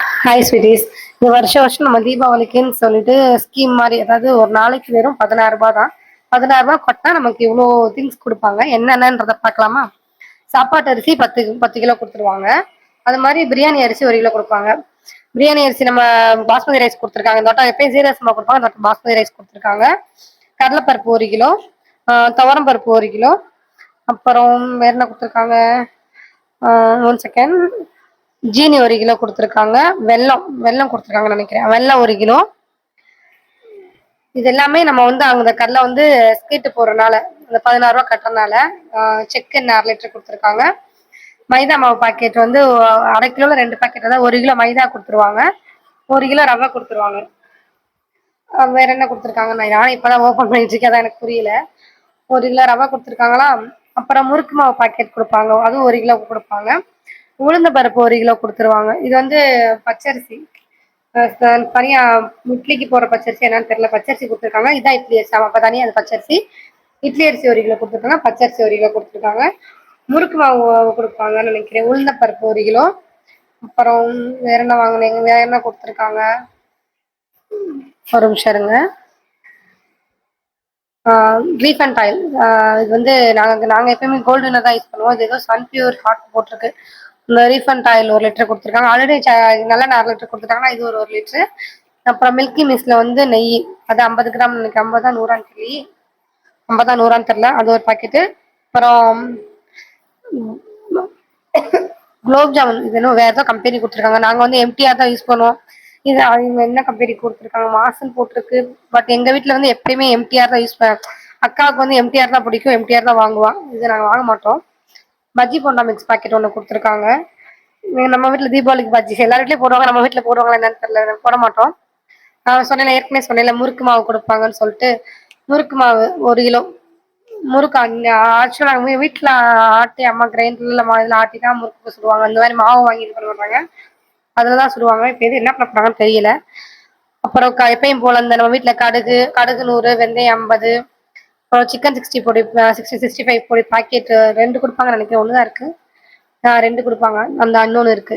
Hi sweeties இந்த வருஷம் வருஷம் நம்ம தீபாவளிக்குன்னு சொல்லிட்டு ஸ்கீம் மாதிரி அதாவது ஒரு நாளைக்கு வெறும் பதினாறுரூபா தான். பதினாறு ரூபாய் கொட்டா நமக்கு இவ்வளோ திங்ஸ் கொடுப்பாங்க. என்னென்னன்றத பார்க்கலாமா? சாப்பாட்டு அரிசி பத்து பத்து கிலோ கொடுத்துருவாங்க. அது மாதிரி பிரியாணி அரிசி ஒரு கிலோ கொடுப்பாங்க. பிரியாணி அரிசி நம்ம பாஸ்மதி ரைஸ் கொடுத்துருக்காங்க. இந்த வட்டம் எப்பயும் சீரக சம்பா கொடுப்பாங்க. இந்த வட்டம் பாஸ்மதி ரைஸ் கொடுத்துருக்காங்க. கடலைப்பருப்பு ஒரு கிலோ. துவரம் பருப்பு ஒரு கிலோ. அப்புறம் வேறு என்ன கொடுத்துருக்காங்க? ஒன் செகண்ட் ஜீனி ஒரு கிலோ கொடுத்துருக்காங்க. வெல்லம் வெல்லம் கொடுத்துருக்காங்கன்னு நினைக்கிறேன். வெல்லம் ஒரு கிலோ. இது எல்லாமே நம்ம வந்து அந்த கடலை வந்து ஸ்கீட்டு போடுறதுனால இந்த பதினாறு ரூபா கட்டுறதுனால செக் அரை லிட்டர் கொடுத்துருக்காங்க. மைதா மாவு பாக்கெட் வந்து அரை கிலோவில் ரெண்டு பாக்கெட் அதாவது ஒரு கிலோ மைதா கொடுத்துருவாங்க. ஒரு கிலோ ரவை கொடுத்துருவாங்க. வேற என்ன கொடுத்துருக்காங்க? நான் நானும் இப்பதான் ஓப்பன் பண்ணிட்டு இருக்கேன். அதான் எனக்கு புரியல. ஒரு கிலோ ரவை கொடுத்துருக்காங்களா அப்புறம் முறுக்கு மாவு பாக்கெட் கொடுப்பாங்க. அதுவும் ஒரு கிலோ கொடுப்பாங்க. உளுந்த பருப்பு ஒரு கிலோ கொடுத்துருவாங்க. இது வந்து பச்சரிசி. தனியாக தனியா இட்லிக்கு போடுற பச்சரிசி என்னன்னு தெரியல. பச்சரிசி கொடுத்துருக்காங்க. இதான் இட்லி அரிசி. ஆமா அப்ப தனியா அது பச்சரிசி. இட்லி அரிசி ஒரு கிலோ கொடுத்துருக்காங்க. பச்சரிசி ஒரு கிலோ கொடுத்துருக்காங்க. முறுக்கு மாவு கொடுப்பாங்கன்னு நினைக்கிறேன். உளுந்த பருப்பு ஒரு கிலோ. அப்புறம் வேற என்ன வாங்கினீங்க? வேற என்ன கொடுத்துருக்காங்க? ஒரு நிமிஷம் இருங்க. ரீஃபண்ட் ஆயில் இது வந்து நாங்கள் நாங்கள் எப்பயுமே கோல்டு தான் யூஸ் பண்ணுவோம். இது ஏதோ சன் பியூர் ஹாட் போட்டிருக்கு. இந்த ரீஃபண்ட் ஆயில் ஒரு லிட்டர் கொடுத்துருக்காங்க. ஆல்ரெடி நல்ல அரை லிட்டர் கொடுத்துருக்காங்கன்னா இது ஒரு ஒரு லிட்டரு அப்புறம் மில்கி மிஸ்ல வந்து நெய் அது ஐம்பது கிராம் எனக்கு ஐம்பதா நூறான்னு தெரியல ஐம்பதா நூறான்னு தெரில அது ஒரு பாக்கெட்டு அப்புறம் குலோப் ஜாமுன் இது இன்னும் வேறு ஏதோ கம்பெனி கொடுத்துருக்காங்க. நாங்கள் வந்து எம்டிஆர் தான் யூஸ் பண்ணுவோம். இது அவங்க என்ன கம்பெனி கொடுத்துருக்காங்க? மாசன் போட்டிருக்கு. பட் எங்கள் வீட்டில் வந்து எப்பயுமே எம்டிஆர் தான் யூஸ் பண்ண அக்காவுக்கு வந்து எம்டிஆர் தான் பிடிக்கும். எம்டிஆர் தான் வாங்குவான் இது நாங்கள் வாங்க மாட்டோம். பஜ்ஜி போண்டா மிக்ஸ் பாக்கெட் ஒன்று கொடுத்துருக்காங்க. நம்ம வீட்டில் தீபாவளிக்கு பஜ்ஜி எல்லார் வீட்லேயும் போடுவாங்க நம்ம வீட்டில் போடுவாங்களா என்னன்னு தெரியல போட மாட்டோம். நான் சொன்னேன் ஏற்கனவே சொன்னேன் முறுக்கு மாவு கொடுப்பாங்கன்னு சொல்லிட்டு முறுக்கு மாவு ஒரு கிலோ முறுக்கு அங்கே ஆக்சுவலாக நாங்கள் வீட்டில் ஆட்டி அம்மா கிரைண்டரில் மா இதில் ஆட்டி தான் முறுக்கு சுடுவாங்க. அந்த மாதிரி மாவு வாங்கி இது பண்ண மாட்டாங்க. அதில் தான் சுடுவாங்க. இப்போ எது என்ன பண்ண போறாங்கன்னு தெரியல. அப்புறம் க எப்பயும் போல இந்த நம்ம வீட்டில் கடுகு கடுகு நூறு வெந்தயம் ஐம்பது அப்புறம் சிக்கன் சிக்ஸ்டி பொடி சிக்ஸ்டி சிக்ஸ்டி ஃபைவ் பொடி பாக்கெட் ரெண்டு கொடுப்பாங்க நினைக்கிறேன். ஒன்று தான் இருக்கு ரெண்டு கொடுப்பாங்க. அந்த இன்னொன்று இருக்கு.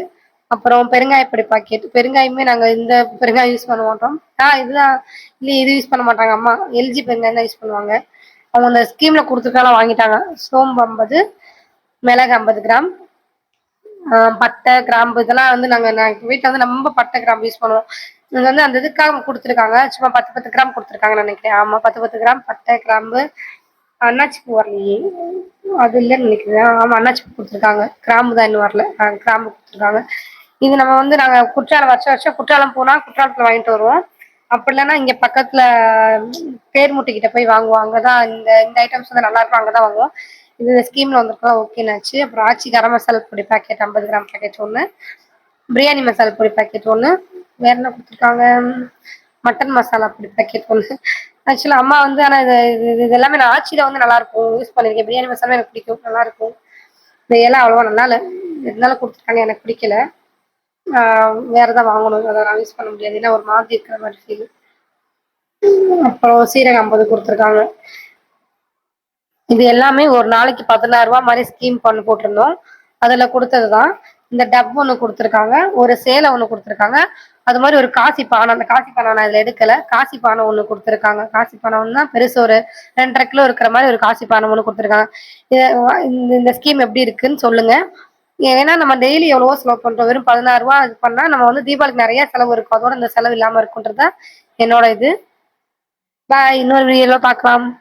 அப்புறம் பெருங்காய பொடி பாக்கெட் பெருங்காயமே நாங்கள் இந்த பெருங்காயம் யூஸ் பண்ண மாட்டோம். ஆ இதுதான். இல்லை இது யூஸ் பண்ண மாட்டாங்க அம்மா. எல்ஜி பெருங்காயம் தான் யூஸ் பண்ணுவாங்க. அவங்க அந்த ஸ்கீம்ல கொடுத்துருக்கலாம் வாங்கிட்டாங்க. சோம்பு ஐம்பது மிளகு ஐம்பது கிராம். பட்டை கிராம்பு இதெல்லாம் வந்து நாங்கள் நாங்கள் வீட்டில் வந்து நம்ம பட்டை கிராம்பு யூஸ் பண்ணுவோம். இது வந்து அந்த இதுக்காக கொடுத்துருக்காங்க. சும்மா பத்து பத்து கிராம் கொடுத்துருக்காங்கன்னு நினைக்கிறேன். ஆமாம் பத்து பத்து கிராம் பட்டை கிராம்பு அன்னாச்சி பூ வரலையே. அது இல்லைன்னு நினைக்கிறேன். ஆமாம் அன்னாச்சி பூ கொடுத்துருக்காங்க. கிராம்பு தான் இன்னும் வரல. கிராம்பு கொடுத்துருக்காங்க. இது நம்ம வந்து நாங்கள் குற்றாலம் வருஷம் வருஷம் குற்றாலம் போனால் குற்றாலத்தில் வாங்கிட்டு வருவோம். அப்படி இல்லைன்னா இங்கே பக்கத்தில் பேர்முட்டி கிட்ட போய் வாங்குவோம். அங்கே தான் இந்த இந்த ஐட்டம்ஸ் வந்து நல்லா இருக்கும். அங்கே தான் வாங்குவோம். இது இந்த ஸ்கீமில் வந்திருக்கோம் ஓகேனாச்சு அப்புறம் ஆச்சி கரம் மசாலா பொடி பாக்கெட் ஐம்பது கிராம் பேக்கெட் ஒன்று பிரியாணி மசாலா பொடி பாக்கெட் ஒன்று வேற என்ன கொடுத்துருக்காங்க? மட்டன் மசாலா அப்படி பேக்கெட் ஒன்று ஆக்சுவலாக அம்மா வந்து ஆனால் இது இது- இது எல்லாமே நான் ஆச்சியில் வந்து நல்லா இருக்கும் யூஸ் பண்ணியிருக்கேன். பிரியாணி மசாலா எனக்கு பிடிக்கும். நல்லா இருக்கும் இந்த இலை அவ்வளோவா நல்லா இல்லை இருந்தாலும் கொடுத்துருக்காங்க. எனக்கு பிடிக்கல. வேறு வேற வாங்கணும். அதை நான் யூஸ் பண்ண முடியாது. ஏன்னா ஒரு மாதிரி இருக்கிற மாதிரி ஃபீல் அப்புறம் சீரகம் ஐம்பது கொடுத்துருக்காங்க. இது எல்லாமே ஒரு நாளைக்கு பதினாறு ரூபா மாதிரி ஸ்கீம் பண்ணி போட்டிருந்தோம். அதில் கொடுத்தது தான் இந்த டப் ஒன்று கொடுத்துருக்காங்க ஒரு சேலை ஒன்று கொடுத்துருக்காங்க. அது மாதிரி ஒரு காசி பானை அந்த காசி பானை நான் இதில் எடுக்கல. காசி பானை ஒன்று கொடுத்துருக்காங்க. காசி பானை ஒன்று பெருசு ஒரு ரெண்டரை கிலோ இருக்கிற மாதிரி ஒரு காசி பானை ஒன்று கொடுத்துருக்காங்க. இந்த- இந்த ஸ்கீம் எப்படி இருக்குன்னு சொல்லுங்க. ஏன்னா நம்ம டெய்லி எவ்வளவோ செலவு பண்றோம். வெறும் பதினாறு ரூபா இது பண்ணா நம்ம வந்து தீபாவளிக்கு நிறைய செலவு இருக்கும். அதோட இந்த செலவு இல்லாம இருக்குன்றது தான் என்னோட இது. பாய் இன்னொரு வீடியோல பார்க்கலாம்.